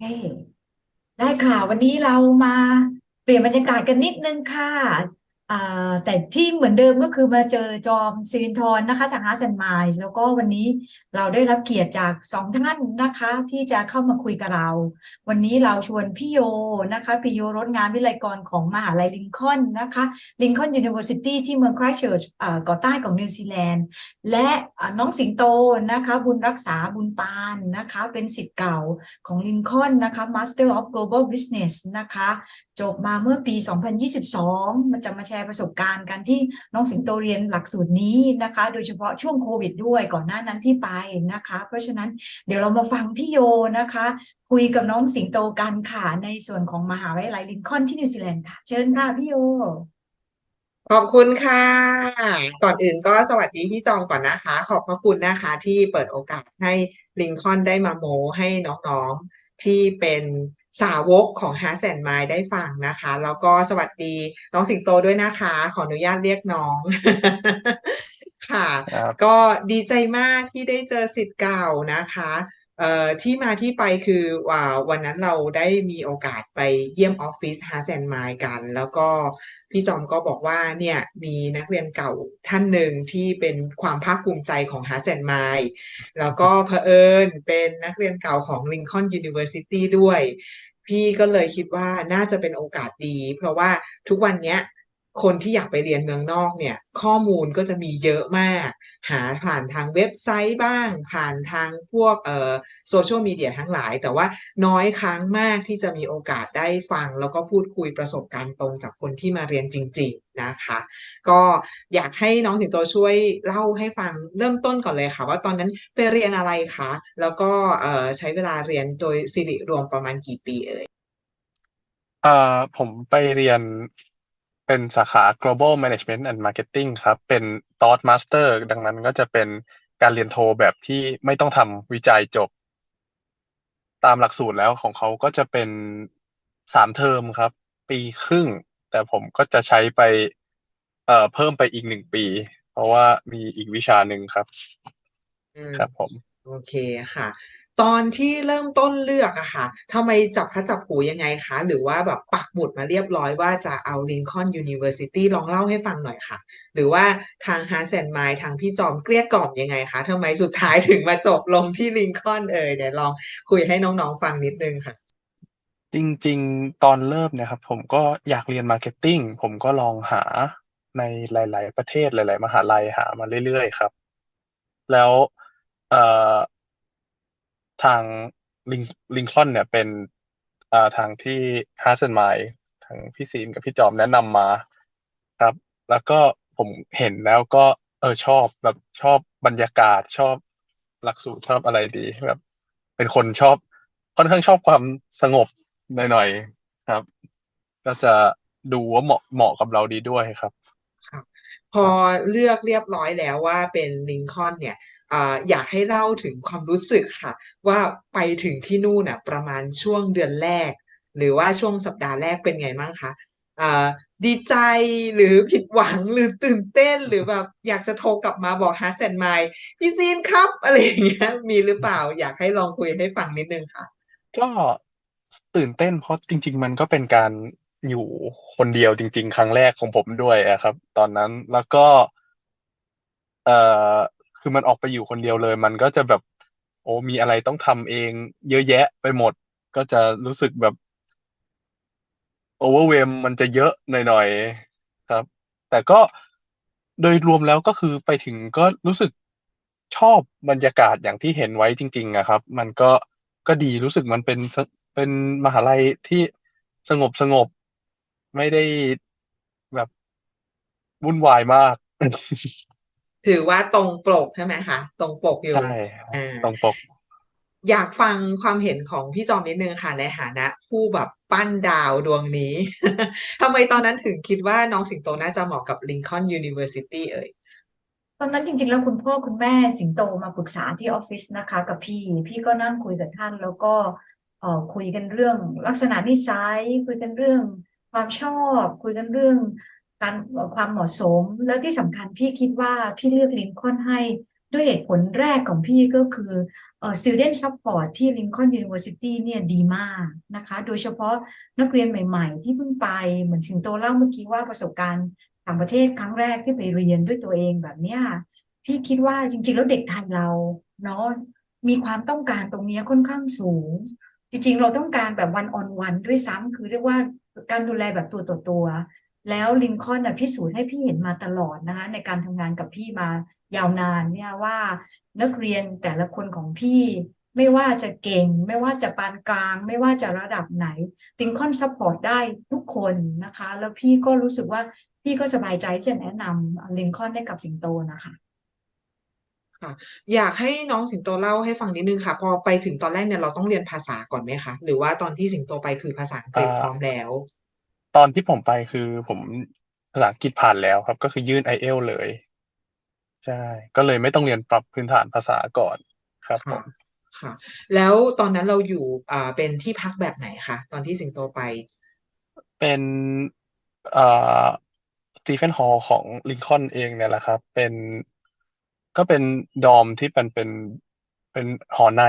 เได้ค่ะ วันนี้เรามาเปลี่ยนบรรยากาศกันนิดนึงค่ะ แต่ที่เหมือนเดิมก็คือมาเจอจอมสิรินทรนะคะจาก Hearts and Minds แล้วก็วันนี้เราได้รับเกียรติจากสองท่านนะคะ ที่จะเข้ามาคุยกับเรา วันนี้เราชวนพี่โยนะคะพี่โยรถงานวิไลกรของมหาลัยลิงคอล์นนะคะลิงคอล์นยูนิเวอร์ซิตี้ที่เมืองไครสเชิร์ชอ่าเกาะใต้ของนิวซีแลนด์และน้องสิงโตนะคะบุญรักษาบุญปานนะคะเป็นศิษย์เก่าของลินคอนนะคะ Master of Global Business นะคะจบมาเมื่อปี 2022 มันจะมาแชร์ประสบการณ์กันที่น้องสิงโตเรียนหลักสูตรนี้นะคะ โดยเฉพาะช่วงโควิดด้วยก่อนหน้านั้นที่ไปนะคะ เพราะฉะนั้นเดี๋ยวเรามาฟังพี่โยนะคะ คุยกับน้องสิงโตกันค่ะในส่วนของมหาวิทยาลัยลินคอนที่นิวซีแลนด์ค่ะ เชิญค่ะพี่โยขอบคุณค่ะ ก่อนอื่นก็สวัสดีพี่จองก่อนนะคะ ขอบพระคุณนะคะที่เปิดโอกาสให้ลิงคอนได้มาโมให้น้องๆที่เป็น สาวกของ Hearts and Minds ได้ฟังนะคะ แล้วก็สวัสดีน้องสิงโตด้วยนะคะ ขออนุญาตเรียกน้อง ค่ะครับก็ดีใจมากที่ได้เจอสิทธิ์เก่านะคะเอ่อที่มาที่ไปคือว่าวันนั้นเราได้มีโอกาสไปเยี่ยมออฟฟิศ Hearts and Minds กัน แล้วก็พี่จอมก็บอกว่าเนี่ยมีนักเรียนเก่าท่านหนึ่งที่เป็นความภาคภูมิใจของ Hearts and Minds แล้วก็เผอิญเป็นนักเรียนเก่าของ Lincoln University ด้วย พี่ก็เลยคิดว่าน่าจะเป็นโอกาสดี เพราะว่าทุกวันเนี้ย คนที่อยากไปเรียนเมืองนอกเนี่ย ข้อมูลก็จะมีเยอะมาก หาผ่านทางเว็บไซต์บ้าง ผ่านทางพวกเอ่อโซเชียลมีเดียทั้งหลาย แต่ว่าน้อยครั้งมากที่จะมีโอกาสได้ฟัง แล้วก็พูดคุยประสบการณ์ตรงจากคนที่มาเรียนจริง ๆนะคะ ก็อยากให้น้องสิงโตช่วยเล่าให้ฟังเริ่มต้นก่อนเลยค่ะ ว่าตอนนั้นไปเรียนอะไรคะแล้วก็เอ่อใช้เวลาเรียนโดยสิริรวมประมาณกี่ปีเอ่ยเอ่อผมไปเรียน เป็นสาขา global management and marketing ครับ เป็น thought master ดังนั้นก็จะเป็นการเรียนโทแบบที่ไม่ต้องทำวิจัยจบ ตามหลักสูตรแล้วของเขาก็จะเป็นสามเทอมครับ ปีครึ่ง แต่ผมก็จะใช้ไปเอ่อเพิ่มไปอีกหนึ่งปี เพราะว่ามีอีกวิชาหนึ่งครับอืมครับผม โอเคค่ะ ตอนที่เริ่มต้นเลือกอะค่ะทำไมจับพลัดจับผลูยังไงคะ หรือว่าแบบปักหมุดมาเรียบร้อยว่าจะเอา Lincoln University ลองเล่าให้ฟังหน่อยค่ะ หรือว่าทาง Hearts and m i ทางพี่จอมเกลี้ยกล่อมยังไงคะทำไมสุดท้ายถึงมาจบลงที่ Lincoln เอ่ยเดี๋ยวลองคุยให้น้องๆฟังนิดนึงค่ะ จริงๆ ตอนเริ่มนี่ยครับ ผมก็อยากเรียนมาร์เก็ตติ้งผมก็ลองหาในหลาย ๆ ประเทศหลาย ๆ มหาลัยหามาเรื่อย ๆ ครับ แล้วเอ่อ ทางลิงลิงคอนเนี่ยเป็นอ่าทางที่ฮาร์ s แอนด์ทางพี่ซีนกับพี่จอมแนะนำมาครับ แล้วก็ผมเห็นแล้วก็เออชอบแบบชอบบรรยากาศชอบหลักสูตรชอบอะไรดีแบบเป็นคนชอบค่อนข้างชอบความสงบหน่อยๆครับ ก็จะดูว่าเหมาะเหมาะกับเราดีด้วยครับค่ะ พอเลือกเรียบร้อยแล้วว่าเป็นลิงคอนเนี่ยอยากให้เล่าถึงความรู้สึกค่ะ ว่าไปถึงที่นู่นน่ะประมาณช่วงเดือนแรก หรือว่าช่วงสัปดาห์แรกเป็นไงบ้างคะดีใจหรือผิดหวังหรือตื่นเต้นหรือแบบอยากจะโทรกลับมาบอกฮาร์แอนด์ไมพี่ซีนครับ อะไรอย่างเงี้ยมีหรือเปล่าอยากให้ลองคุยให้ฟังนิดนึงค่ะ ก็ตื่นเต้นเพราะจริง ๆ มันก็เป็นการ อยู่คนเดียวจริง ๆ ครั้งแรกของผมด้วยอะครับ ตอนนั้นแล้วก็ เอ่อคือมันออกไปอยู่คนเดียวเลย มันก็จะแบบ โอ้มีอะไรต้องทำเอง เยอะแยะไปหมด ก็จะรู้สึกแบบโอเวอร์เวมมันจะเยอะหน่อยๆครับ แต่ก็โดยรวมแล้วก็คือไปถึงก็รู้สึกชอบบรรยากาศอย่างที่เห็นไว้จริง ๆอะครับ มันก็ก็ดีรู้สึกมันเป็นเป็นมหาลัยที่สงบสงบ ไม่ได้แบบวุ่นวายมาก ถือว่าตรงปกใช่ไหมคะตรงปกอยู่ใช่ครับอ่าตรงปก อยากฟังความเห็นของพี่จอมนิดนึงค่ะในฐานะ ผู้แบบปั้นดาวดวงนี้ทำไมตอนนั้นถึงคิดว่าน้องสิงโตน่าจะเหมาะกับ Lincoln University เอ่ยตอนนั้นจริงๆ แล้วคุณพ่อคุณแม่สิงโตมาปรึกษาที่ออฟฟิศนะคะ กับพี่ พี่ก็นั่งคุยกับท่าน แล้วก็เอ่อคุยกันเรื่องลักษณะนิสัยคุยกันเรื่อง ความชอบคุยกันเรื่องการความเหมาะสม แล้วที่สำคัญพี่คิดว่าพี่เลือกลินคอล์นให้ด้วยเหตุผลแรกของพี่ก็คือเอ่อ student support ที่ Lincoln University เนี่ยดีมากนะคะ โดยเฉพาะนักเรียนใหม่ ๆ ที่เพิ่งไปเหมือนสิงโตเล่าเมื่อกี้ว่าประสบการณ์ต่างประเทศครั้งแรกที่ไปเรียนด้วยตัวเองแบบเนี้ยพี่คิดว่าจริง ๆ แล้วเด็กไทยเราเนาะมีความต้องการตรงนี้ค่อนข้างสูง จริง ๆ เราต้องการแบบ one on one ด้วยซ้ำคือเรียกว่า การดูแลแบบตัวต่อตัว แล้วลินคอนน่ะพิสูจน์ให้พี่เห็นมาตลอดนะคะในการทำงานกับพี่มายาวนานเนี่ยว่านักเรียนแต่ละคนของพี่ไม่ว่าจะเก่ง ไม่ว่าจะปานกลาง ไม่ว่าจะระดับไหนลินคอนซัพพอร์ตได้ทุกคนนะคะ แล้วพี่ก็รู้สึกว่าพี่ก็สบายใจที่จะแนะนำลินคอนให้กับสิงโตนะคะ อยากให้น้องสิงโตเล่าให้ฟังนิดนึงค่ะ พอไปถึงตอนแรกเนี่ยเราต้องเรียนภาษาก่อนไหมคะ หรือว่าตอนที่สิงโตไปคือภาษาอังกฤษอ่าพร้อมแล้ว ตอนที่ผมไปคือผมภาษาอังกฤษผ่านแล้วครับ ก็คือยื่น IELTS เลย ใช่ ก็เลยไม่ต้องเรียนปรับพื้นฐานภาษาก่อนครับผค่ะ มค่ะ แล้วตอนนั้นเราอยู่อ่าเป็นที่พักแบบไหนคะตอนที่สิงโตไป เป็นเอ่อสตีเฟนฮอลของลิงคอล์นเองเนี่ยแหละครับ เป็น ก็เป็นดอมที่เป็นเป็นเป็นหอใน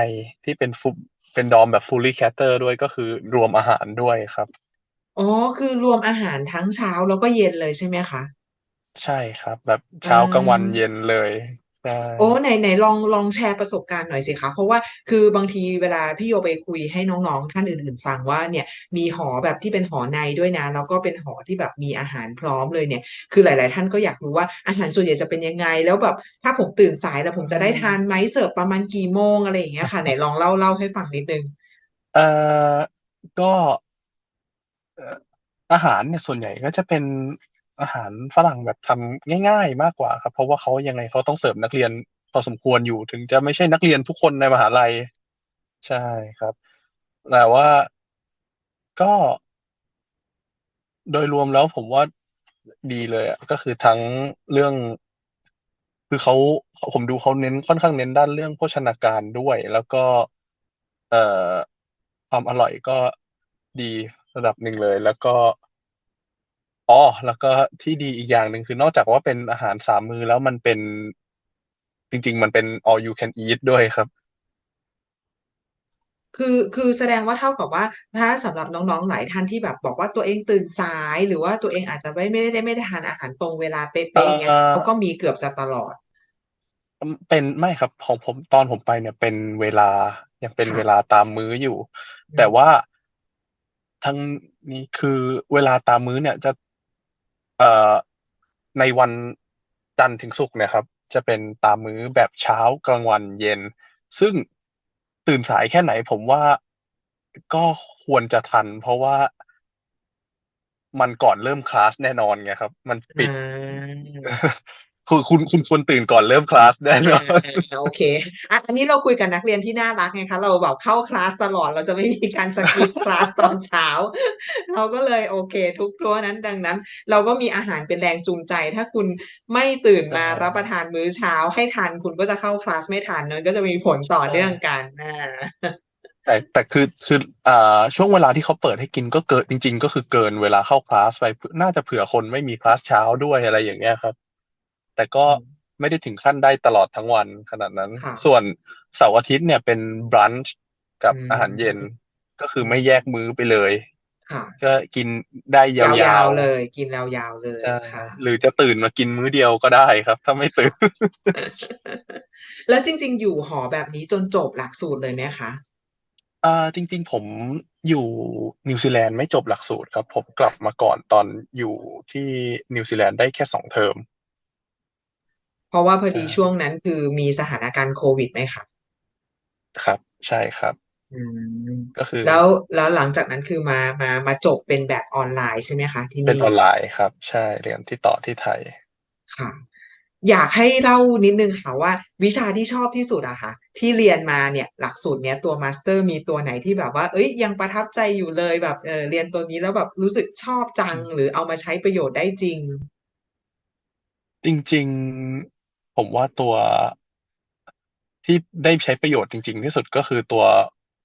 ที่เป็นฟุเป็นดอมแบบ fully cater ด้วยก็คือรวมอาหารด้วยครับ อ๋อ คือรวมอาหารทั้งเช้าแล้วก็เย็นเลยใช่ไหมคะ ใช่ครับ แบบเช้ากลางวันเย็นเลยใช่ โอ้ไหนไหนลองลองแชร์ประสบการณ์หน่อยสิคะ เพราะว่าคือบางทีเวลาพี่โยไปคุยให้น้องๆท่านอื่นๆ ฟังว่าเนี่ยมีหอแบบที่เป็นหอในด้วยนะ แล้วก็เป็นหอที่แบบมีอาหารพร้อมเลยเนี่ย คือหลาย ๆ ท่านก็อยากรู้ว่าอาหารส่วนใหญ่จะเป็นยังไง แล้วแบบถ้าผมตื่นสายแล้วผมจะได้ทานไหมเสิร์ฟประมาณกี่โมงอะไรอย่างเงี้ยค่ะไหนลองเล่าเล่าให้ฟังนิดนึงเอ่อก็เอ่ออาหารเนี่ยส่วนใหญ่ก็จะเป็น อาหารฝรั่งแบบทำง่าย ๆ มากกว่าครับ เพราะว่าเขายังไงเขาต้องเสิร์ฟนักเรียนพอสมควรอยู่ถึงจะไม่ใช่นักเรียนทุกคนในมหาลัย ใช่ครับแต่ว่าก็ โดยรวมแล้วผมว่าดีเลยอะก็คือทั้งเรื่อง คือเขาผมดูเขาเน้นค่อนข้างเน้นด้านเรื่องโภชนาการด้วย แล้วก็ เอ่อความอร่อยก็ดีระดับหนึ่งเลย แล้วก็ อ๋อแล้วก็ที่ดีอีกอย่างหนึ่งคือนอกจากว่าเป็นอาหารสามมื้อแล้วมันเป็นจริง ๆ มันเป็น all you can eat ด้วยครับ คือคือแสดงว่าเท่ากับว่า ถ้าสำหรับน้องๆหลายท่านที่แบบบอกว่าตัวเองตื่นสาย หรือว่าตัวเองอาจจะไม่ไม่ได้ไม่ได้ทานอาหารตรงเวลาเป๊ะๆอย่างเงี้ยเอ่อเขาก็มีเกือบจะตลอด เป็นไม่ครับของผมตอนผมไปเนี่ยเป็นเวลายังเป็นค่ะเวลาตามมื้ออยู่ อืมแต่ว่าทั้งนี้คือเวลาตามมื้อเนี่ยจะ เอ่อในวันจันทร์ถึงศุกร์เนี่ยครับ จะเป็นตามมื้อแบบเช้ากลางวันเย็น ซึ่งตื่นสายแค่ไหนผมว่าก็ควรจะทัน เพราะว่ามันก่อนเริ่มคลาสแน่นอนไงครับ มันปิด คือคุณคุณควรตื่นก่อนเริ่มคลาสแน่นอนอ่าโอเคอะอันนี้เราคุยกับนักเรียนที่น่ารักไงคะ เราแบบเข้าคลาสตลอด เราจะไม่มีการสกิปคลาสตอนเช้า เราก็เลยโอเค ทุกทั่วนั้นดังนั้น เราก็มีอาหารเป็นแรงจูงใจ ถ้าคุณไม่ตื่นมาใช่รับประทานมื้อเช้าให้ทันคุณก็จะเข้าคลาสไม่ทันมันก็จะมีผลต่อใช่เนื่องกันอ่าแต่แต่คือคืออ่าช่วงเวลาที่เขาเปิดให้กินก็เกินจริง ๆ ก็คือเกินเวลาเข้าคลาสไปน่าจะเผื่อคนไม่มีคลาสเช้าด้วยอะไรอย่างเงี้ยครับ แต่ก็อืมไม่ได้ถึงขั้นได้ตลอดทั้งวันขนาดนั้นค่ะส่วนเสาร์อาทิตย์เนี่ยเป็นบรันช์กับอืมอาหารเย็นก็คือไม่แยกมื้อไปเลยค่ะก็กินได้ยยาาววๆๆเลย กินยาวๆเลยใช่ค่ะหรือจะตื่นมากินมื้อเดียวก็ได้ครับ ถ้าไม่ตื่น แล้วจริง ๆ อยู่หอแบบนี้จนจบหลักสูตรเลยไหมคะอ่าจริง ๆ ผมอยู่นิวซีแลนด์ไม่จบหลักสูตรครับ ผมกลับมาก่อนตอนอยู่ที่นิวซีแลนด์ได้แค่สองเทอม เพราะว่าพอดีใช่ช่วงนั้นคือมีสถานการณ์โควิดไหมคะครับ ใช่ครับอืมก็คือ แล้วแล้วหลังจากนั้นคือมามามาจบเป็นแบบออนไลน์ใช่ไหมคะที่เป็นนี่ออนไลน์ครับ ใช่เรียนที่ต่อที่ไทยค่ะ อยากให้เล่านิดนึงค่ะว่า วิชาที่ชอบที่สุดอะค่ะที่เรียนมาเนี่ย หลักสูตรเนี้ยตัวมาสเตอร์มีตัวไหนที่แบบว่า เอ้ยยังประทับใจอยู่เลยแบบเออเรียนตัวนี้แล้วแบบรู้สึกชอบจังหรือเอามาใช้ประโยชน์ได้จริงจริงๆ ผมว่าตัวที่ได้ใช้ประโยชน์จริง ๆ ที่สุดก็คือตัว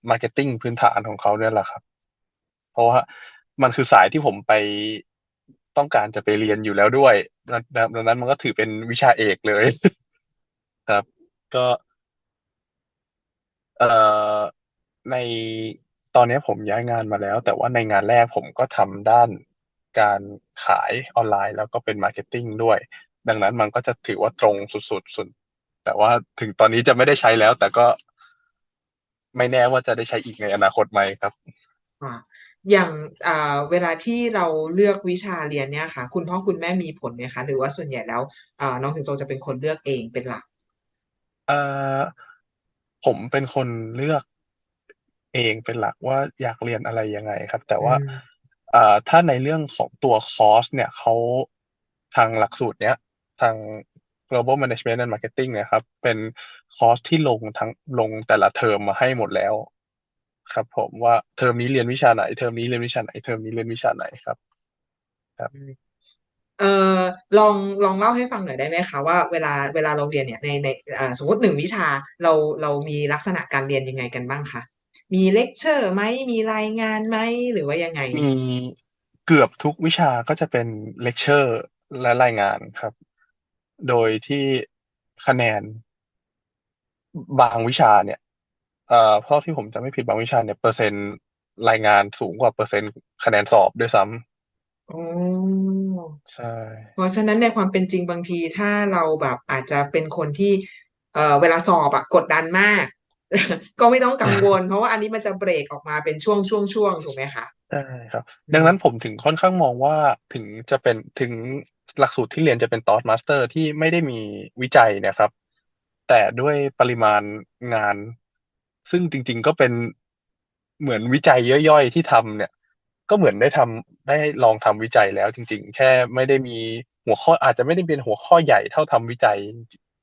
มาร์เก็ตติ้งพื้นฐานของเขาเนี่ยแหละครับ เพราะว่ามันคือสายที่ผมไปต้องการจะไปเรียนอยู่แล้วด้วยดังดังนั้นมันก็ถือเป็นวิชาเอกเลย ครับ ก็เอ่อในตอนนี้ผมย้ายงานมาแล้ว แต่ว่าในงานแรกผมก็ทำด้านการขายออนไลน์ แล้วก็เป็นมาร์เก็ตติ้งด้วย ดังนั้นมันก็จะถือว่าตรงสุดๆสุดแต่ว่าถึงตอนนี้จะไม่ได้ใช้แล้ว แต่ก็ไม่แน่ว่าจะได้ใช้อีกในอนาคตไหมครับค่ะอย่างอ่าเวลาที่เราเลือกวิชาเรียนเนี่ยค่ะ คุณพ่อคุณแม่มีผลไหมคะ หรือว่าส่วนใหญ่แล้วอ่าน้องสิงโตจะเป็นคนเลือกเองเป็นหลักเอ่อผมเป็นคนเลือกเองเป็นหลักว่าอยากเรียนอะไรยังไงครับ แต่อืว่ามเอ่อถ้าในเรื่องของตัวคอร์สเนี่ยเขาทางหลักสูตรเนี้ย ทาง global management and marketing เนี่ยครับ เป็นคอร์สที่ลงทั้งลงแต่ละเทอมมาให้หมดแล้ว ครับ ผมว่าเทอมนี้เรียนวิชาไหนเทอมนี้เรียนวิชาไหนเทอมนี้เรียนวิชาไหนครับ ครับเอ่อลองลองเล่าให้ฟังหน่อยได้ไหมคะว่าเวลาเวลาเราเรียนเนี่ยในในอ่าสมมติหนึ่งวิชาเราเรามีลักษณะการเรียนยังไงกันบ้างคะมีเลคเชอร์ไหมมีรายงานไหมหรือว่ายังไงมีเกือบทุกวิชาก็จะเป็นเลคเชอร์และรายงานครับ โดยที่คะแนนบางวิชาเนี่ย เอ่อเพราะที่ผมจะไม่ผิดบางวิชาเนี่ยเปอร์เซ็นต์รายงานสูงกว่าเปอร์เซ็นต์คะแนนสอบด้วยซ้ำอ๋อใช่ เพราะฉะนั้นในความเป็นจริงบางทีถ้าเราแบบอาจจะเป็นคนที่ เอ่อเวลาสอบอะกดดันมาก ก็ไม่ต้องกังวล เพราะว่าอันนี้มันจะเบรกออกมาเป็นช่วงช่วงช่วงถูกไหมคะ ใช่ครับ อืมดังนั้นผมถึงค่อนข้างมองว่าถึงจะเป็นถึง หลักสูตรที่เรียนจะเป็นตอ s มาสเตอร์ที่ไม่ได้มีวิจัยเนะครับ แต่ด้วยปริมาณงาน ซึ่งจริง ๆก็เป็นเหมือนวิจัยย่อยๆที่ทำเนี่ย ก็เหมือนได้ทำได้ลองทำวิจัยแล้ว จริง ๆ แค่ไม่ได้มีหัวข้ออาจจะไม่ได้เป็นหัวข้อใหญ่เท่าทำวิจัย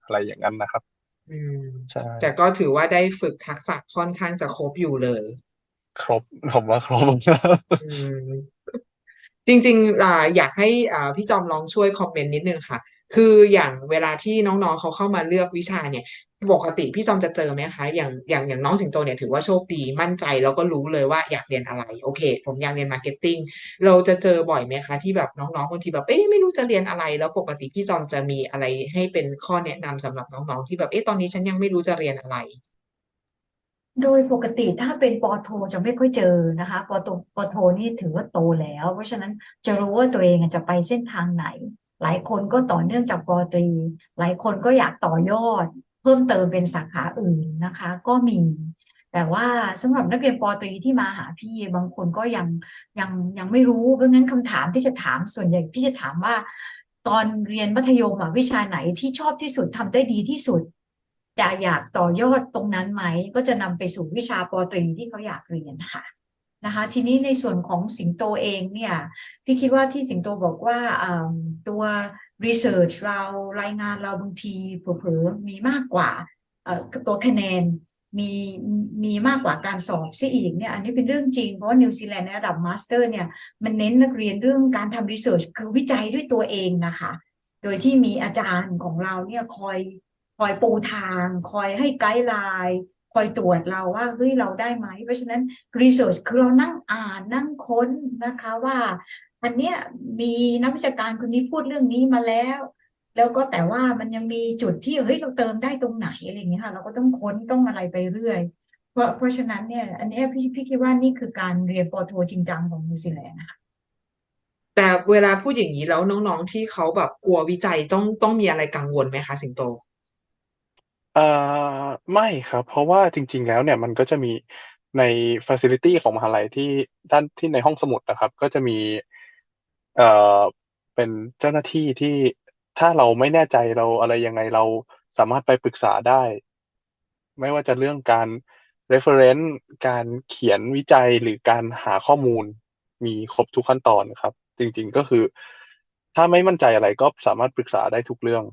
อะไรอย่างนั้นนะครับอืมใช่แต่ก็ถือว่าได้ฝึกทักษะค่อนข้างจะครบอยู่เลย ครบผมว่าครบครับอืม จริงๆออยากให้พี่จอมลองช่วยคอมเมนต์นิดนึงค่ะ คืออย่างเวลาที่น้องๆเขาเข้ามาเลือกวิชาเนี่ยปกติพี่จอมจะเจอไหมคะอย่างอย่างอย่างน้องสิงโตเนี่ยถือว่าโชคดีมั่นใจแล้วก็รู้เลยว่าอยากเรียนอะไร โอเค ผมอยากเรียนมาร์เก็ตติ้งเราจะเจอบ่อยไหมคะ ที่แบบน้องๆบางทีแบบเอ๊ะไม่รู้จะเรียนอะไร แล้วปกติพี่จอมจะมีอะไรให้เป็นข้อแนะนำสำหรับน้องๆที่แบบเอ๊ะตอนนี้ฉันยังไม่รู้จะเรียนอะไร โดยปกติถ้าเป็นปอโทจะไม่ค่อยเจอนะคะปอโทปอโทนี่ถือว่าโตแล้ว เพราะฉะนั้นจะรู้ว่าตัวเองจะไปเส้นทางไหน หลายคนก็ต่อเนื่องจากปอตรี หลายคนก็อยากต่อยอด เพิ่มเติมเป็นสาขาอื่นนะคะ ก็มี แต่ว่าสำหรับนักเรียนปอตรีที่มาหาพี่บางคนก็ยังยังยังไม่รู้เพราะงั้นคำถามที่จะถามส่วนใหญ่พี่จะถามว่า ตอนเรียนมัธยมอะวิชาไหนที่ชอบที่สุดทำได้ดีที่สุด จะอยากต่อยอดตรงนั้นไหม ก็จะนำไปสู่วิชาปอตรีที่เขาอยากเรียนค่ะนะคะ ทีนี้ในส่วนของสิงโตเองเนี่ยพี่คิดว่าที่สิงโตบอกว่าตัว research เรารายงานเราบางทีเผลอๆมีมากกว่าตัวคะแนนมีมีมากกว่าการสอบซะอีกเนี่ยอันนี้เป็นเรื่องจริง เพราะว่านิวซีแลนด์ในระดับมาสเตอร์เนี่ยมันเน้นนักเรียนเรื่องการทำ research คือวิจัยด้วยตัวเองนะคะ โดยที่มีอาจารย์ของเราเนี่ยคอย คอยปูทาง คอยให้ไกด์ไลน์คอยตรวจเราว่าเฮ้ยเราได้ไหม เพราะฉะนั้น research คือเรานั่งอ่านนั่งค้นนะคะว่า อันเนี้ยมีนักวิชาการคนนี้พูดเรื่องนี้มาแล้ว แล้วก็แต่ว่ามันยังมีจุดที่เฮ้ยเราเติมได้ตรงไหนอะไรอย่างเงี้ยค่ะ เราก็ต้องค้นต้องอะไรไปเรื่อย เพราะเพราะฉะนั้นเนี่ยอันนี้พี่พี่คิดว่านี่คือการเรียนปอโทจริงจังของนิวซีแลนด์นะคะแต่เวลาพูดอย่างนี้แล้วน้องๆที่เขาแบบกลัววิจัยต้องต้องมีอะไรกังวลไหมคะสิงโต อ่อไม่ครับ เพราะว่าจริง ๆ แล้วเนี่ยมันก็จะมีใน facility ของมหาลัยที่ด้านที่ในห้องสมุดนะครับ ก็จะมี เอ่อ เป็นเจ้าหน้าที่ที่ถ้าเราไม่แน่ใจเราอะไรยังไงเราสามารถไปปรึกษาได้ ไม่ว่าจะเรื่องการ reference การเขียนวิจัยหรือการหาข้อมูล มีครบทุกขั้นตอนครับ จริง ๆ ก็คือ ถ้าไม่มั่นใจอะไรก็สามารถปรึกษาได้ทุกเรื่อง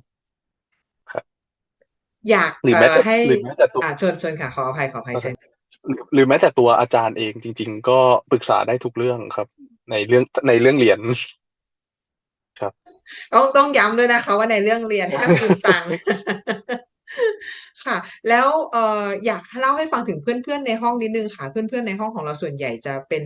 อยากหรือเอ่แม้อแต่ให้หรือแม้แต่ตัวอ่าเชิญเชิญค่ะขออภัยขออภัยเชิญหรือหรือแม้แต่ตัวอาจารย์เองจริง ๆ ก็ปรึกษาได้ทุกเรื่องครับ ในเรื่องในเรื่องเรียนต้องต้องย้ำด้วยนะคะว่าในเรื่องเรียนห้ามยืมตังค์ค่ะ แล้วเอ่ออยากเล่าให้ฟังถึงเพื่อนๆในห้องนิดนึงค่ะ เพื่อนๆในห้องของเราส่วนใหญ่จะเป็น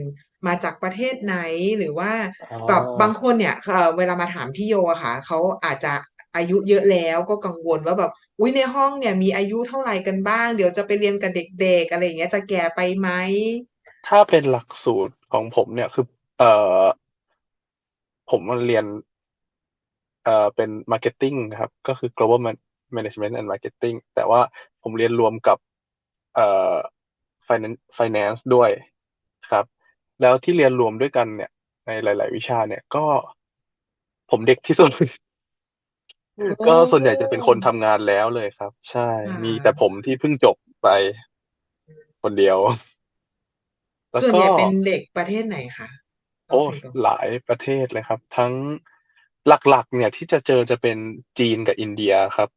มาจากประเทศไหนหรือว่าอ๋อแบบบางคนเนี่ยเอ่อเวลามาถามพี่โยอะค่ะเขาอาจจะอายุเยอะแล้วก็กังวลว่าแบบ อุ้ยในห้องเนี่ยมีอายุเท่าไหร่กันบ้าง เดี๋ยวจะไปเรียนกับเด็กๆอะไรอย่างเงี้ยจะแก่ไปไหมถ้าเป็นหลักสูตรของผมเนี่ยคือ เอ่อ ผมมาเรียน เอ่อเป็น marketing ครับ ก็คือ global management and marketing แต่ว่าผมเรียนรวมกับ เอ่อ finance finance ด้วยครับ แล้วที่เรียนรวมด้วยกันเนี่ย ในหลาย ๆ วิชาเนี่ยก็ผมเด็กที่สุด ก็ส่วนใหญ่จะเป็นคนทำงานแล้วเลยครับ ใช่ค่ะมีแต่ผมที่เพิ่งจบไป คนเดียว แล้วส่วนก็ ใหญ่เป็นเด็กประเทศไหนคะน้องโอ้สิงโตหลายประเทศเลยครับ ทั้งหลักๆ เนี่ยที่จะเจอจะเป็นจีนกับอินเดียครับ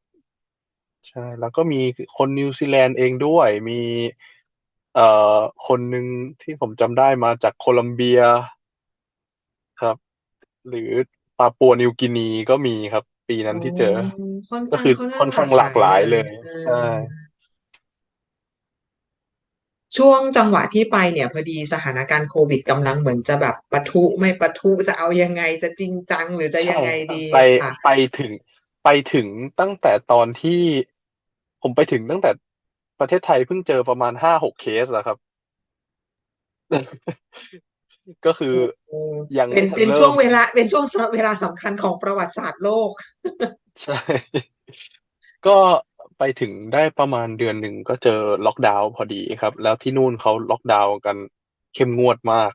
ใช่ แล้วก็มีคนนิวซีแลนด์เองด้วย มี เอ่อคนหนึ่งที่ผมจำได้มาจากโคลัมเบียครับ หรือปาปัวนิวกินีก็มีครับ ปีนั้นโอ้ที่เจอค่อนก็ข้างคือค่อนค่อนข้าข้างงหลากหลายเลยเอใช่อช่วงจังหวะที่ไปเนี่ยพอดีสถานการณ์โควิดกำลังเหมือนจะแบบปะทุไม่ปะทุจะเอายังไงจะจริงจังหรือจะใช่ยังไงครับดีไปค่ะไปถึงไปถึงตั้งแต่ตอนที่ผมไปถึงตั้งแต่ประเทศไทยเพิ่งเจอประมาณห้าหกเคสอะครับ ก็คือโอ้ยังเป็นไม่ทันเป็นเริ่ช่วงมเวลา เป็นช่วงเวลาสำคัญของประวัติศาสตร์โลก ใช่ ก็ไปถึงได้ประมาณเดือนหนึ่งก็เจอล็อกดาวน์พอดีครับ แล้วที่นู่นเขาล็อกดาวน์กันเข้มงวดมาก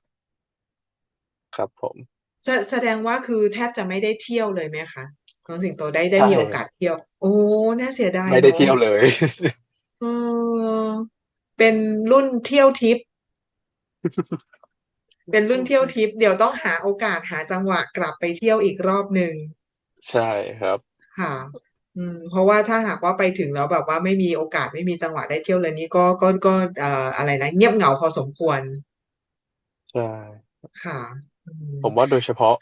ครับผมแสแสดงว่าคือแทบจะไม่ได้เที่ยวเลยไหมคะน้องสิงโตได้ได้ใช่มีโอกาสเที่ยว โอ้น่าเสียดายไม่ได้เนาะเที่ยวเลยเออเป็นรุ่นเที่ยวทิป เป็นรุ่นเที่ยวทิปเดี๋ยวต้องหาโอกาสหาจังหวะกลับไปเที่ยวอีกรอบหนึ่งใช่ครับค่ะ อืม เพราะว่าถ้าหากว่าไปถึงแล้วแบบว่าไม่มีโอกาสไม่มีจังหวะได้เที่ยวเลยนี่ก็ก็ก็เอ่ออะไรนะเงียบเหงาพอสมควรใช่ค่ะอืมผมว่าโดยเฉพาะ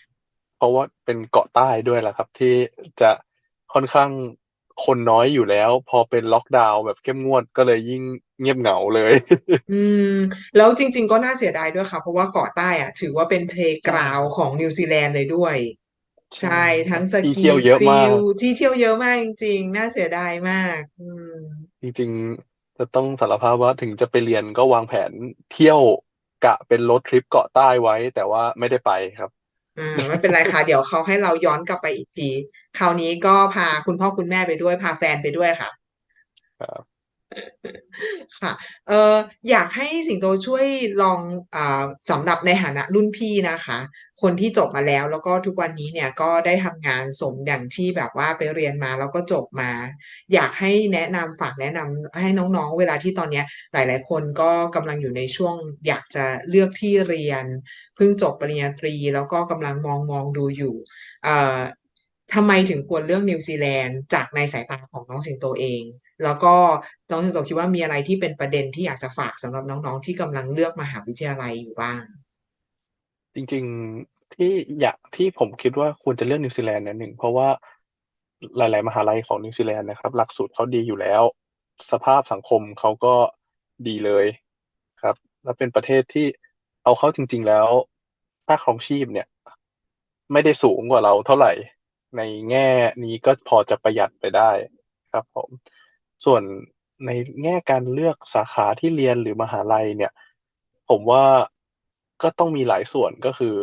เพราะว่าเป็นเกาะใต้ด้วยแหละครับ ที่จะค่อนข้าง คนน้อยอยู่แล้ว พอเป็นล็อกดาวน์แบบเข้มงวดก็เลยยิ่งเงียบเหงาเลย อืม แล้วจริง ๆ ก็น่าเสียดายด้วยค่ะ เพราะว่าเกาะใต้อะ ถือว่าเป็นเพลย์กราวด์ของนิวซีแลนด์เลยด้วย ใช่ใช่ทั้งสที่กีเที่ยวเยอะฟิมากลที่เที่ยวเยอะมากจริง ๆ น่าเสียดายมาก อืม จริงๆจะต้องสารภาพว่าถึงจะไปเรียนก็วางแผนเที่ยวกะเป็นรถทริปเกาะใต้ไว้ แต่ว่าไม่ได้ไปครับ อ่าไม่เป็นไรค่ะ เดี๋ยวเขาให้เราย้อนกลับไปอีกที คราวนี้ก็พาคุณพ่อคุณแม่ไปด้วย พาแฟนไปด้วยค่ะ ครับค่ะเอออยากให้สิงโตช่วยลองอ่าสำหรับในฐานะรุ่นพี่นะคะ คนที่จบมาแล้ว แล้วก็ทุกวันนี้เนี่ยก็ได้ทำงานสมอย่างที่แบบว่าไปเรียนมาแล้วก็จบมา อยากให้แนะนำฝากแนะนำให้น้องๆ เวลาที่ตอนเนี้ยหลาย ๆ คนก็กำลังอยู่ในช่วง อยากจะเลือกที่เรียนเพิ่งจบปริญญาตรี แล้วก็กำลังมองมองดูอยู่เอ่อทำไมถึงควรเลือกนิวซีแลนด์จากในสายตาของน้องสิงโตเอง แล้วก็น้องสิงโตคิดว่ามีอะไรที่เป็นประเด็นที่อยากจะฝากสำหรับน้องๆ ที่กำลังเลือกมหาวิทยาลัยอยู่บ้าง จริง ๆ ที่อยากที่ผมคิดว่าควรจะเลือกนิวซีแลนด์เนี่ยหนึ่งเพราะว่าหลาย ๆ มหาลัยของนิวซีแลนด์นะครับ หลักสูตรเขาดีอยู่แล้ว สภาพสังคมเขาก็ดีเลยครับ แล้วเป็นประเทศที่เอาเข้าจริง ๆ แล้วค่าครองชีพเนี่ย ไม่ได้สูงกว่าเราเท่าไหร่ ในแง่นี้ก็พอจะประหยัดไปได้ครับผม ส่วนในแง่การเลือกสาขาที่เรียนหรือมหาลัยเนี่ย ผมว่า ก็ต้องมีหลายส่วนก็คือ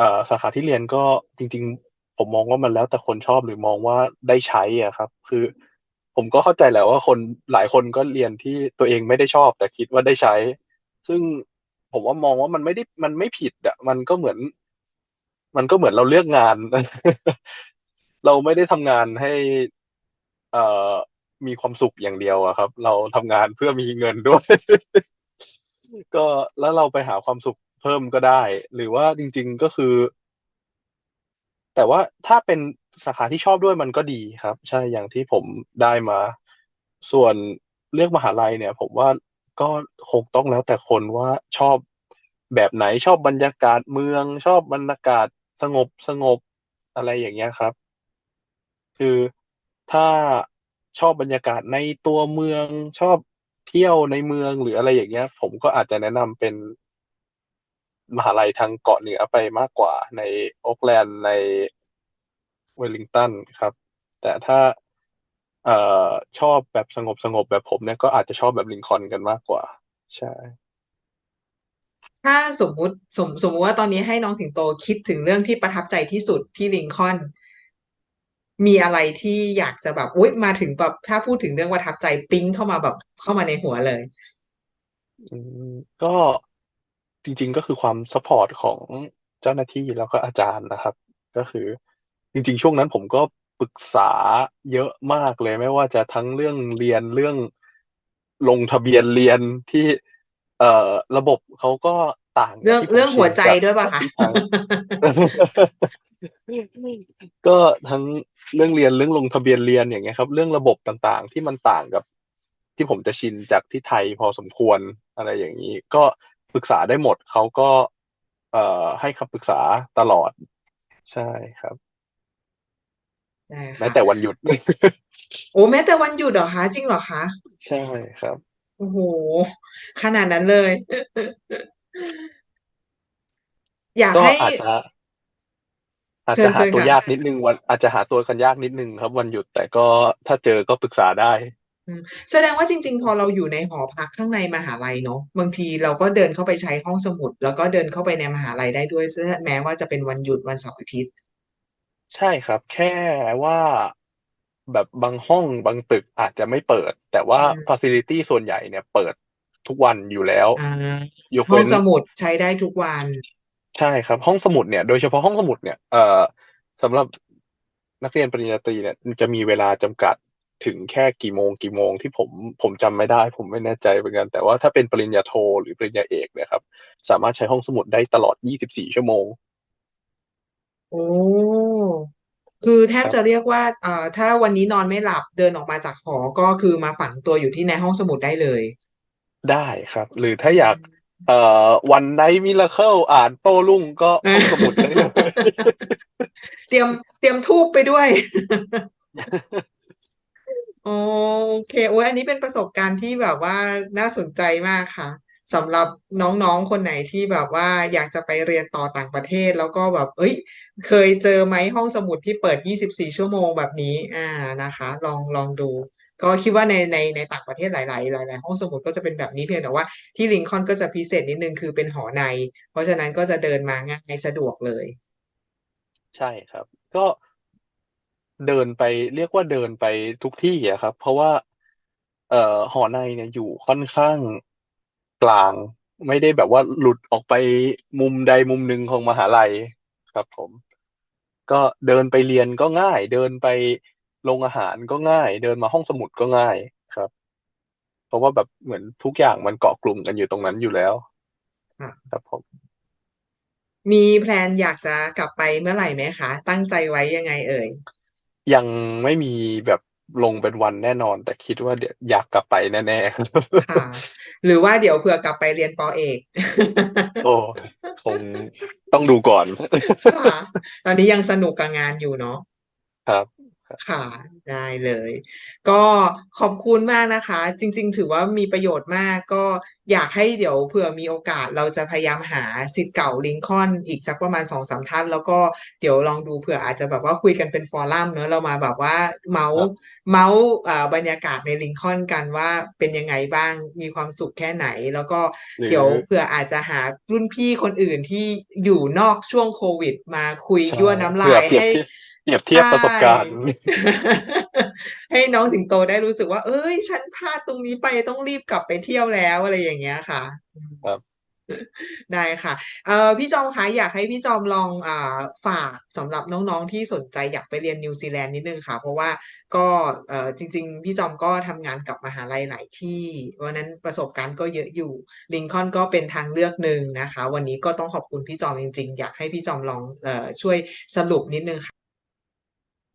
อสาขาที่เรียนก็จริง ๆ ผมมองว่ามันแล้วแต่คนชอบหรือมองว่าได้ใช้อะครับ คือ ผมก็เข้าใจแหละว่าคนหลายคนก็เรียนที่ตัวเองไม่ได้ชอบ แต่คิดว่าได้ใช้ ซึ่งผมว่ามองว่ามันไม่ได้มันไม่ผิดอะมันก็เหมือน มันก็เหมือนเราเลือกงาน เราไม่ได้ทำงานให้ เอ่อมีความสุขอย่างเดียวอะครับ เราทำงานเพื่อมีเงินด้วย ก็แล้วเราไปหาความสุข เพิ่มก็ได้ หรือว่าจริง ๆก็คือ แต่ว่าถ้าเป็นสาขาที่ชอบด้วยมันก็ดีครับ ใช่อย่างที่ผมได้มา ส่วนเลือกมหาลัยเนี่ย ผมว่าก็คงต้องแล้วแต่คนว่าชอบแบบไหนชอบบรรยากาศเมือง ชอบบรรยากาศสงบสงบอะไรอย่างเงี้ยครับ คือถ้าชอบบรรยากาศในตัวเมืองชอบเที่ยวในเมืองหรืออะไรอย่างเงี้ย ผมก็อาจจะแนะนำเป็น มหาลัยทางเกาะเหนือไปมากกว่าในโอ๊กแลนด์ในเวลลิงตันครับ แต่ถ้าเอ่อชอบแบบสงบสงบแบบผมเนี่ยก็อาจจะชอบแบบลินคอล์นกันมากกว่า ใช่ ถ้าสมมุติสมสมมุติว่าตอนนี้ให้น้องสิงโตคิดถึงเรื่องที่ประทับใจที่สุดที่ลิงคอล์นมีอะไรที่อยากจะแบบอุ๊ยมาถึงแบบถ้าพูดถึงเรื่องประทับใจปิ๊งเข้ามาแบบเข้ามาในหัวเลย อืมก็ จริง ๆ ก็คือความซัพพอร์ตของเจ้าหน้าที่แล้วก็อาจารย์นะครับ ก็คือจริง ๆ ช่วงนั้นผมก็ปรึกษาเยอะมากเลยไม่ว่าจะทั้งเรื่องเรียนเรื่องลงทะเบียนเรียนที่ เอ่อระบบเขาก็ต่างกับเรื่องที่ผมเรื่องหัวใจชินจากด้วยป่ะคะที่ไทยก็ทั้งเรื่องเรียนเรื่องลงทะเบียนเรียนอย่างเงี้ยครับ เรื่องระบบต่างๆ ที่มันต่างกับ ที่ผมจะชินจากที่ไทยพอสมควรอะไรอย่างนี้ ก็ ปรึกษาได้หมดเขาก็ เอ่อให้คำปรึกษาตลอด ใช่ครับ ได้แม้ค่ะแต่วันหยุด โอ้แม้แต่วันหยุดเหรอคะจริงเหรอคะใช่ครับ โอ้โหขนาดนั้นเลย อยากก็ให้อาจจะอาจเชิจะญหาเชิญตัวค่ะ ยากนิดนึงวันอาจจะหาตัวกันยากนิดนึงครับ วันหยุดแต่ก็ถ้าเจอก็ปรึกษาได้ อืม แสดงว่าจริง ๆ พอเราอยู่ในหอพักข้างในมหาลัยเนาะ บางทีเราก็เดินเข้าไปใช้ห้องสมุด แล้วก็เดินเข้าไปในมหาลัยได้ด้วยแม้ว่าจะเป็นวันหยุด วันเสาร์อาทิตย์ ใช่ครับ แค่ว่าแบบบางห้อง บางตึกอาจจะไม่เปิด แต่ว่าอืมฟ a ซิลิตี้ส่วนใหญ่เนี่ยเปิดทุกวันอยู่แล้วอ่ายกห้องเว้น สมุดใช้ได้ทุกวัน ใช่ครับ ห้องสมุดเนี่ย โดยเฉพาะห้องสมุดเนี่ย เอ่อ สำหรับนักเรียนปริญญาตรีเนี่ยจะมีเวลาจำกัด ถึงแค่กี่โมงกี่โมงที่ผมผมจำไม่ได้ ผมไม่แน่ใจเหมือนกัน แต่ว่าถ้าเป็นปริญญาโทหรือปริญญาเอกเนี่ยครับ สามารถใช้ห้องสมุดได้ตลอด 24 ชั่วโมง โอ้คือแทบครับจะเรียกว่าเอ่อถ้าวันนี้นอนไม่หลับเดินออกมาจากหอก็คือมาฝังตัวอยู่ที่ในห้องสมุดได้เลย ได้ครับ หรือถ้าอยากเอ่อวันไนมิราเคิลอ่านโต้รุ่งก็ห้องสมุดได้เลยเตรียมเตรียมทูบไปด้วย โอเค โอ้ยอันนี้เป็นประสบการณ์ที่แบบว่าน่าสนใจมากค่ะสำหรับน้องๆ คนไหนที่แบบว่าอยากจะไปเรียนต่อต่างประเทศ แล้วก็แบบ เอ้ย เคยเจอไหมห้องสมุดที่เปิด 24 ชั่วโมงแบบนี้ อ่านะคะ ลองลองดู ก็คิดว่าในในในต่างประเทศหลายๆหลายๆห้องสมุดก็จะเป็นแบบนี้เพียงแต่ว่าที่ลิงคอล์นก็จะพิเศษนิดนึงคือเป็นหอใน เพราะฉะนั้นก็จะเดินมาง่ายสะดวกเลย ใช่ครับ ก็ เดินไปเรียกว่าเดินไปทุกที่อะครับ เพราะว่า เอ่อหอในเนี่ยอยู่ค่อนข้างกลาง ไม่ได้แบบว่าหลุดออกไปมุมใดมุมหนึ่งของมหาลัยครับผม ก็เดินไปเรียนก็ง่าย เดินไปโรงอาหารก็ง่าย เดินมาห้องสมุดก็ง่ายครับ เพราะว่าแบบเหมือนทุกอย่างมันเกาะกลุ่มกันอยู่ตรงนั้นอยู่แล้วค่ะครับผม มีแพลนอยากจะกลับไปเมื่อไหร่ไหมคะ ตั้งใจไว้ยังไงเอ่ย ยังไม่มีแบบลงเป็นวันแน่นอน แต่คิดว่าเดี๋ยวอยากกลับไปแน่ๆค่ะ หรือว่าเดี๋ยวเผื่อกลับไปเรียนปอเอก โอ้คงต้องดูก่อน ค่ะ ตอนนี้ยังสนุกกับงานอยู่เนาะครับ ค่ะได้เลย ก็ขอบคุณมากนะคะ จริง ๆ ถือว่ามีประโยชน์มากก็อยากให้เดี๋ยวเผื่อมีโอกาสเราจะพยายามหาศิษย์เก่าลิงคอล์นอีกสักประมาณสองสามท่าน แล้วก็เดี๋ยวลองดูเผื่ออาจจะแบบว่าคุยกันเป็นฟอรัมเนอะเรามาแบบว่าเมาส์ครับเมาส์เอ่อบรรยากาศในลิงคอล์นกันว่าเป็นยังไงบ้างมีความสุขแค่ไหน แล้วก็หรือเดี๋ยวเผื่ออาจจะหารุ่นพี่คนอื่นที่อยู่นอกช่วงโควิด มาคุยใช่ยั่วน้ำเพื่อลายเปรียบให้ เทียบเปรียบเทียบประสบการณ์ใช่ให้น้องสิงโตได้รู้สึกว่า เอ้ย ฉันพลาดตรงนี้ไปต้องรีบกลับไปเที่ยวแล้วอะไรอย่างเงี้ยค่ะอืมครับได้ค่ะเอ่อพี่จอมคะอยากให้พี่จอมลองอ่าฝากสำหรับน้องๆที่สนใจอยากไปเรียนนิวซีแลนด์นิดนึงค่ะ เพราะว่าก็เอ่อจริง ๆ พี่จอมก็ทำงานกับมหาลัยหลายที่วันนั้นประสบการณ์ก็เยอะอยู่ลิงคอล์นก็เป็นทางเลือกหนึ่งนะคะ วันนี้ก็ต้องขอบคุณพี่จอมจริง ๆ อยากให้พี่จอมลองเอ่อช่วยสรุปนิดนึงค่ะ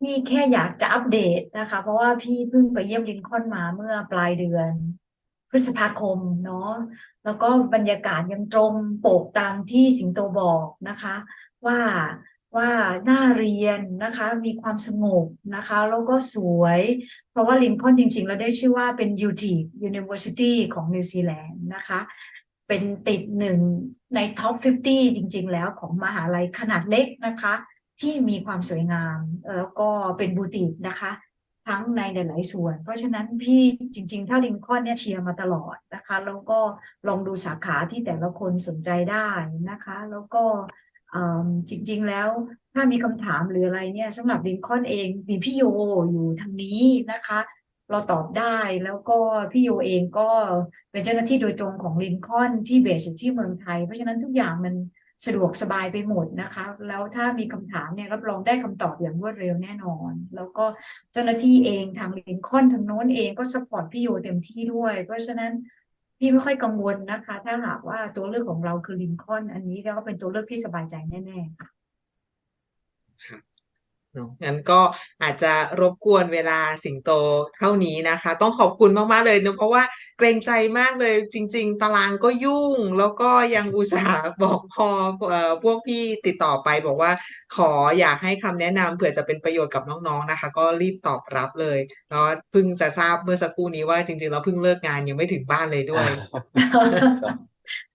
พี่แค่อยากจะอัปเดตนะคะ เพราะว่าพี่เพิ่งไปเยี่ยมลินคอนมาเมื่อปลายเดือน พฤษภาคมเนาะแล้วก็บรรยากาศยังตรงปกตามที่สิงโตบอกนะคะ ว่าว่าน่าเรียนนะคะ มีความสงบนะคะ แล้วก็สวย เพราะว่าลินคอนจริง ๆ แล้วได้ชื่อว่าเป็น UT University ของนิวซีแลนด์นะคะ เป็นติดหนึ่งในท็อป 50 จริง ๆ แล้วของมหาลัยขนาดเล็กนะคะ ที่มีความสวยงาม แล้วก็เป็นบูติกนะคะ ทั้งในหลาย ๆ ส่วน เพราะฉะนั้นพี่จริง ๆ ถ้าลินคอนเนี่ยเชียร์มาตลอดนะคะ แล้วก็ลองดูสาขาที่แต่ละคนสนใจได้นะคะ แล้วก็จริง ๆ แล้วถ้ามีคำถามหรืออะไรเนี่ยสำหรับลินคอนเองมีพี่โยอยู่ทางนี้นะคะเราตอบได้แล้วก็พี่โยเองก็เป็นเจ้าหน้าที่โดยตรงของลินคอนที่เบสอยู่ที่เมืองไทย เพราะฉะนั้นทุกอย่างมัน สะดวกสบายไปหมดนะคะ แล้วถ้ามีคำถามเนี่ยรับรองได้คำตอบอย่างรวดเร็วแน่นอน แล้วก็เจ้าหน้าที่เองทางลินคอนทางโน้นเองก็สปอร์ตพี่โยเต็มที่ด้วย เพราะฉะนั้นพี่ไม่ค่อยกังวลนะคะ ถ้าหากว่าตัวเลือกของเราคือลินคอนอันนี้แล้วก็เป็นตัวเลือกที่สบายใจแน่ๆค่ะ เนอะงั้นก็อาจจะรบกวนเวลาสิงโตเท่านี้นะคะ ต้องขอบคุณมากๆเลยเนะเพราะว่าเกรงใจมากเลยจริง ๆ ตารางก็ยุ่ง แล้วก็ยังอุตส่าห์บอกพอเอ่อพวกพี่ติดต่อไปบอกว่าขออยากให้คำแนะนำเผื่อจะเป็นประโยชน์กับน้องๆนะคะ ก็รีบตอบรับเลยแล้วเพิ่งจะทราบเมื่อสักครู่นี้ว่าจริงๆแล้วเพิ่งเลิกงานยังไม่ถึงบ้านเลยด้วย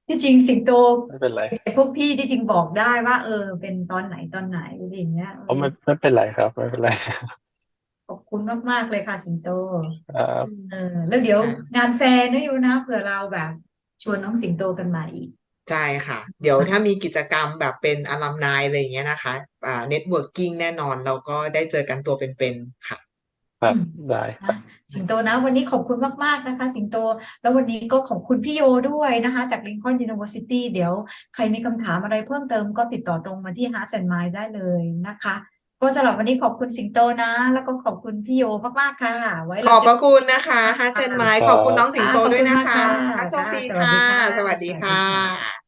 ที่จริงสิงโตไม่เป็นไรพวกพี่ที่จริงบอกได้ว่า เออ เป็นตอนไหนตอนไหนอะไรอย่างเงี้ยอ๋อไม่ไม่เป็นไรครับ ไม่เป็นไรขอบคุณมาก ๆ เลยค่ะสิงโตครับเออ แล้วเดี๋ยวอะงานแฟร์นะอยู่นะเผื่อเราแบบ ชวนน้องสิงโตกันมาอีก ใช่ค่ะ เดี๋ยวถ้ามีกิจกรรมแบบเป็นอลัมนายอะไรอย่างเงี้ยนะคะ อ่าเน็ตเวิร์กิ่งแน่นอนเราก็ได้เจอกันตัวเป็นๆค่ะ ครับอืมได้ครับนะสิงโตนะ วันนี้ขอบคุณมาก ๆ นะคะ สิงโต แล้ววันนี้ก็ขอบคุณพี่โยด้วยนะคะ จาก Lincoln University เดี๋ยวใครมีคำถามอะไรเพิ่มเติมก็ติดต่อตรงมาที่ Hearts and Minds ได้เลยนะคะ ก็สำหรับวันนี้ขอบคุณสิงโตนะ แล้วก็ขอบคุณพี่โยมาก ๆ ค่ะ ไว้ขเราอบเจพอระคุณนะคะฮัสเซนไมล์ขอบคุณน้องสิงโตค่ะขอบด้วยคุณนะมากคะค่ะโชคดีค่ะ สวัสค่ะดีค่ะสวัสดีสวัสดีค่ค่ะะ